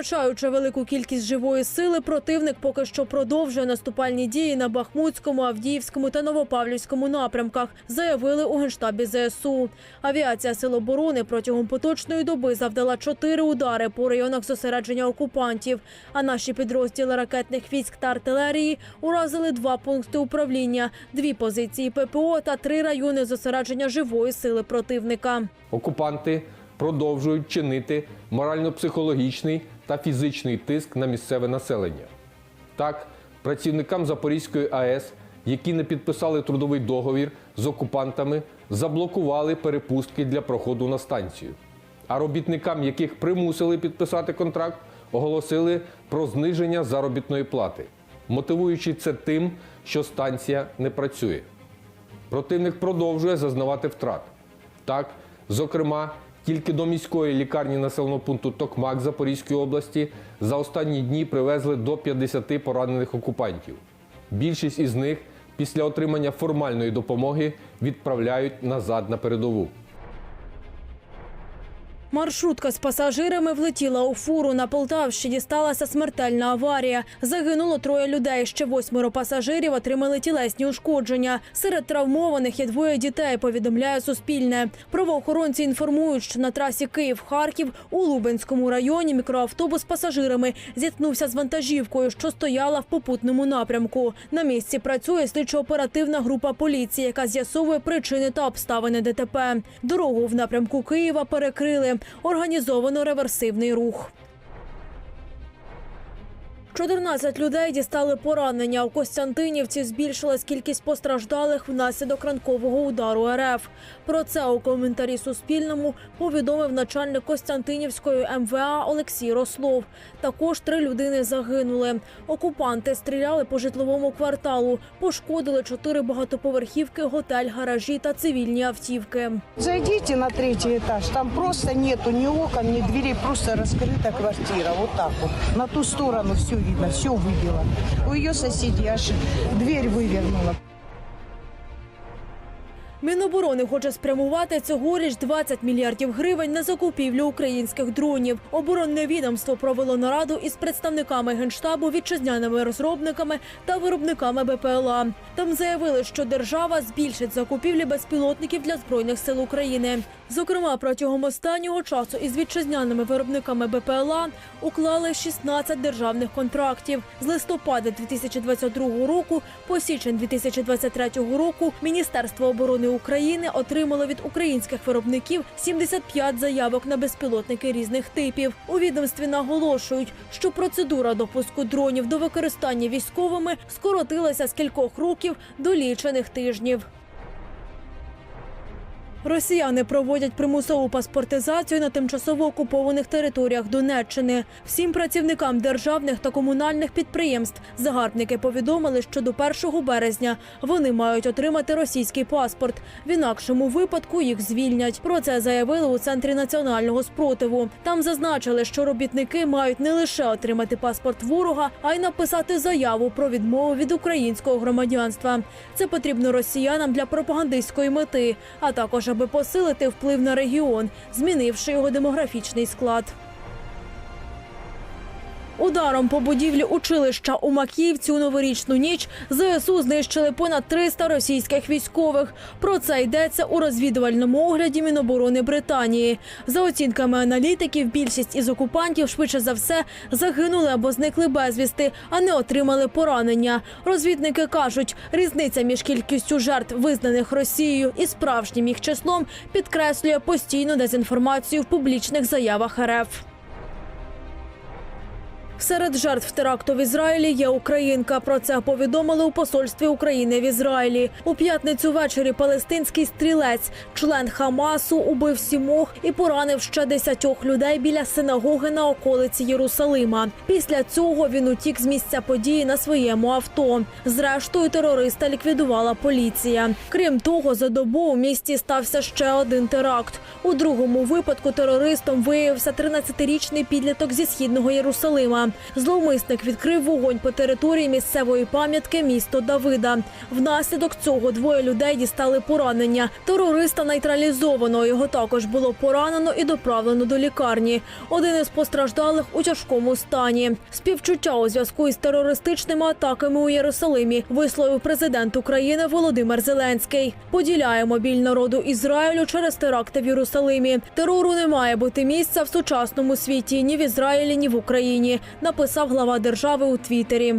Втрачаючи велику кількість живої сили, противник поки що продовжує наступальні дії на Бахмутському, Авдіївському та Новопавлівському напрямках, заявили у генштабі ЗСУ. Авіація Сил оборони протягом поточної доби завдала чотири удари по районах зосередження окупантів. А наші підрозділи ракетних військ та артилерії уразили два пункти управління, дві позиції ППО та три райони зосередження живої сили противника. Окупанти продовжують чинити морально-психологічний та фізичний тиск на місцеве населення. Так, працівникам Запорізької АЕС, які не підписали трудовий договір з окупантами, заблокували перепустки для проходу на станцію. А робітникам, яких примусили підписати контракт, оголосили про зниження заробітної плати, мотивуючи це тим, що станція не працює. Противник продовжує зазнавати втрат. Так, зокрема, тільки до міської лікарні населеного пункту Токмак Запорізької області за останні дні привезли до 50 поранених окупантів. Більшість із них після отримання формальної допомоги відправляють назад на передову. Маршрутка з пасажирами влетіла у фуру. На Полтавщині сталася смертельна аварія. Загинуло троє людей. Ще восьмеро пасажирів отримали тілесні ушкодження. Серед травмованих є двоє дітей. Повідомляє Суспільне. Правоохоронці інформують, що на трасі Київ-Харків у Лубенському районі мікроавтобус з пасажирами зіткнувся з вантажівкою, що стояла в попутному напрямку. На місці працює слідчо-оперативна група поліції, яка з'ясовує причини та обставини ДТП. Дорогу в напрямку Києва перекрили. Організовано реверсивний рух. 14 людей дістали поранення. У Костянтинівці збільшилась кількість постраждалих внаслідок ранкового удару РФ. Про це у коментарі Суспільному повідомив начальник Костянтинівської МВА Олексій Рослов. Також три людини загинули. Окупанти стріляли по житловому кварталу, пошкодили чотири багатоповерхівки, готель, гаражі та цивільні автівки. Зайдите на третий этаж, там просто нету ни окон, ни дверей, просто раскрыта квартира, вот так вот. На ту сторону все видно, все выбило. У ее соседей аж дверь вывернула. Міноборони хоче спрямувати цьогоріч 20 мільярдів гривень на закупівлю українських дронів. Оборонне відомство провело нараду із представниками генштабу, вітчизняними розробниками та виробниками БПЛА. Там заявили, що держава збільшить закупівлі безпілотників для збройних сил України. Зокрема, протягом останнього часу із вітчизняними виробниками БПЛА уклали 16 державних контрактів. З листопада 2022 року по січень 2023 року Міністерство оборони України отримало від українських виробників 75 заявок на безпілотники різних типів. У відомстві наголошують, що процедура допуску дронів до використання військовими скоротилася з кількох років до лічених тижнів. Росіяни проводять примусову паспортизацію на тимчасово окупованих територіях Донеччини. Всім працівникам державних та комунальних підприємств загарбники повідомили, що до 1 березня вони мають отримати російський паспорт. В інакшому випадку їх звільнять. Про це заявили у центрі національного спротиву. Там зазначили, що робітники мають не лише отримати паспорт ворога, а й написати заяву про відмову від українського громадянства. Це потрібно росіянам для пропагандистської мети, а також аби посилити вплив на регіон, змінивши його демографічний склад. Ударом по будівлі училища у Макіївці у новорічну ніч ЗСУ знищили понад 300 російських військових. Про це йдеться у розвідувальному огляді Міноборони Британії. За оцінками аналітиків, більшість із окупантів швидше за все загинули або зникли безвісти, а не отримали поранення. Розвідники кажуть, різниця між кількістю жертв, визнаних Росією, і справжнім їх числом підкреслює постійну дезінформацію в публічних заявах РФ. Серед жертв теракту в Ізраїлі є українка. Про це повідомили у посольстві України в Ізраїлі. У п'ятницю ввечері палестинський стрілець, член Хамасу, убив сімох і поранив ще десятьох людей біля синагоги на околиці Єрусалима. Після цього він утік з місця події на своєму авто. Зрештою, терориста ліквідувала поліція. Крім того, за добу у місті стався ще один теракт. У другому випадку терористом виявився 13-річний підліток зі східного Єрусалима. Зловмисник відкрив вогонь по території місцевої пам'ятки місто Давида. Внаслідок цього двоє людей дістали поранення. Терориста нейтралізовано. Його також було поранено і доправлено до лікарні. Один із постраждалих у тяжкому стані. Співчуття у зв'язку із терористичними атаками у Єрусалимі висловив президент України Володимир Зеленський. Поділяємо біль народу Ізраїлю через теракти в Єрусалимі. Терору не має бути місця в сучасному світі ні в Ізраїлі, ні в Україні. Написав глава держави у Твіттері.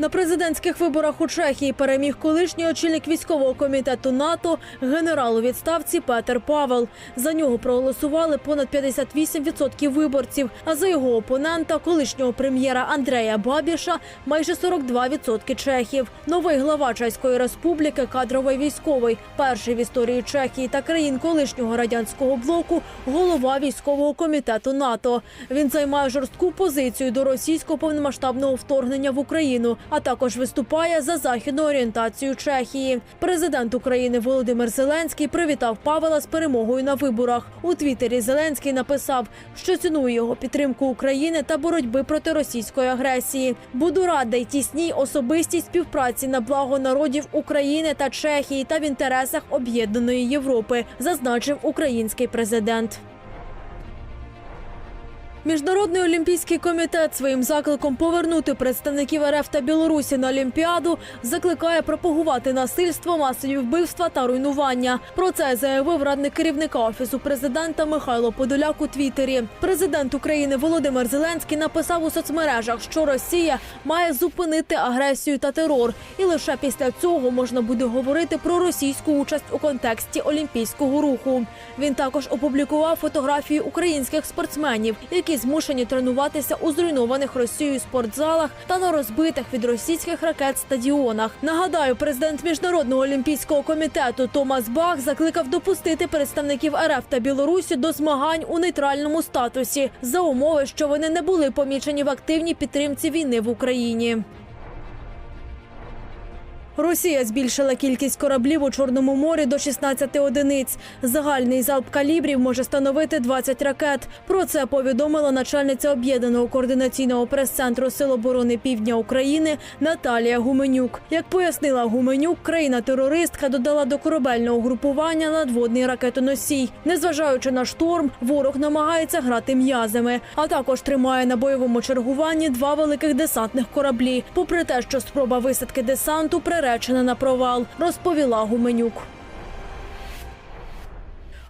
На президентських виборах у Чехії переміг колишній очільник військового комітету НАТО генерал у відставці Петер Павел. За нього проголосували понад 58% виборців. А за його опонента, колишнього прем'єра Андрея Бабіша, майже 42% чехів. Новий глава Чеської республіки, кадровий військовий, перший в історії Чехії та країн колишнього радянського блоку, голова військового комітету НАТО. Він займає жорстку позицію до російського повномасштабного вторгнення в Україну, а також виступає за західну орієнтацію Чехії. Президент України Володимир Зеленський привітав Павела з перемогою на виборах. У Твіттері Зеленський написав, що цінує його підтримку України та боротьби проти російської агресії. Буду радий тісній особистій співпраці на благо народів України та Чехії та в інтересах об'єднаної Європи, зазначив український президент. Міжнародний олімпійський комітет своїм закликом повернути представників РФ та Білорусі на Олімпіаду закликає пропагувати насильство, масові вбивства та руйнування. Про це заявив радник керівника офісу президента Михайло Подоляк у Твіттері. Президент України Володимир Зеленський написав у соцмережах, що Росія має зупинити агресію та терор, і лише після цього можна буде говорити про російську участь у контексті олімпійського руху. Він також опублікував фотографії українських спортсменів, які змушені тренуватися у зруйнованих Росією спортзалах та на розбитих від російських ракет стадіонах. Нагадаю, президент міжнародного олімпійського комітету Томас Бах закликав допустити представників РФ та Білорусі до змагань у нейтральному статусі за умови, що вони не були помічені в активній підтримці війни в Україні. Росія збільшила кількість кораблів у Чорному морі до 16 одиниць. Загальний залп калібрів може становити 20 ракет. Про це повідомила начальниця об'єднаного координаційного прес-центру Сил оборони Півдня України Наталія Гуменюк. Як пояснила Гуменюк, країна-терористка додала до корабельного групування надводний ракетоносій. Незважаючи на шторм, ворог намагається грати м'язами, а також тримає на бойовому чергуванні два великих десантних кораблі. Попри те, що спроба висадки десанту приречена на провал, розповіла Гуменюк.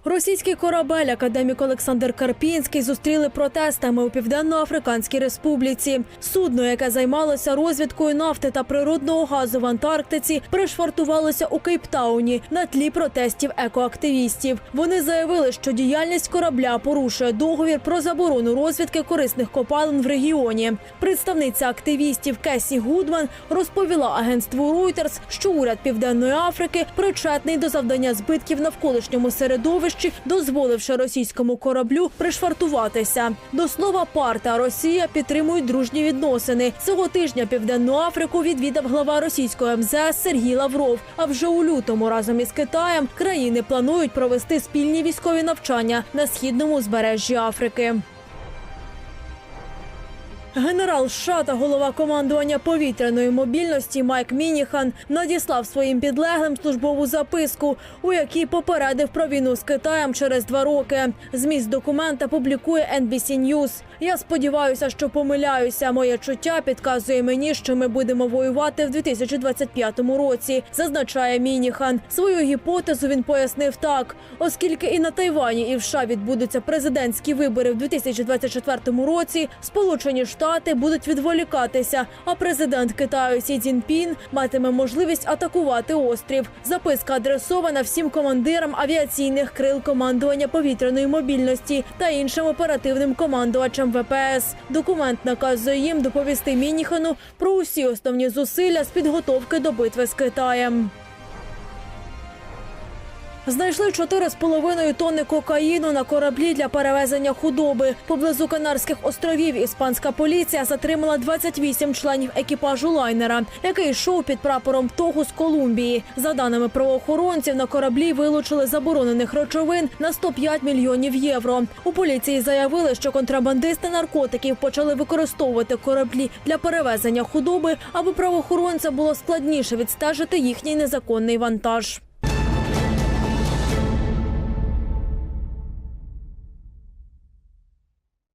Російський корабель академік Олександр Карпінський зустріли протестами у Південно-Африканській Республіці. Судно, яке займалося розвідкою нафти та природного газу в Антарктиці, пришвартувалося у Кейптауні на тлі протестів екоактивістів. Вони заявили, що діяльність корабля порушує договір про заборону розвідки корисних копалин в регіоні. Представниця активістів Кесі Гудман розповіла агентству Reuters, що уряд Південної Африки причетний до завдання збитків навколишньому середовищі, дозволивши російському кораблю пришвартуватися. До слова, ПАР та Росія підтримують дружні відносини. Цього тижня Південну Африку відвідав глава російського МЗС Сергій Лавров. А вже у лютому разом із Китаєм країни планують провести спільні військові навчання на східному узбережжі Африки. Генерал США та голова командування повітряної мобільності Майк Мініхан надіслав своїм підлеглим службову записку, у якій попередив про війну з Китаєм через два роки. Зміст документа публікує NBC News. Я сподіваюся, що помиляюся. Моє чуття підказує мені, що ми будемо воювати в 2025 році. Зазначає Мініхан. Свою гіпотезу він пояснив так: оскільки і на Тайвані, і в США відбудуться президентські вибори в 2024 році, Сполучені Штати будуть відволікатися. А президент Китаю Сі Цзіньпін матиме можливість атакувати острів. Записка адресована всім командирам авіаційних крил командування повітряної мобільності та іншим оперативним командувачам ВПС. Документ наказує їм доповісти Мініхану про усі основні зусилля з підготовки до битви з Китаєм. Знайшли 4,5 тонни кокаїну на кораблі для перевезення худоби. Поблизу Канарських островів іспанська поліція затримала 28 членів екіпажу лайнера, який йшов під прапором ТОГУ з Колумбії. За даними правоохоронців, на кораблі вилучили заборонених речовин на 105 мільйонів євро. У поліції заявили, що контрабандисти наркотиків почали використовувати кораблі для перевезення худоби, аби правоохоронцям було складніше відстежити їхній незаконний вантаж.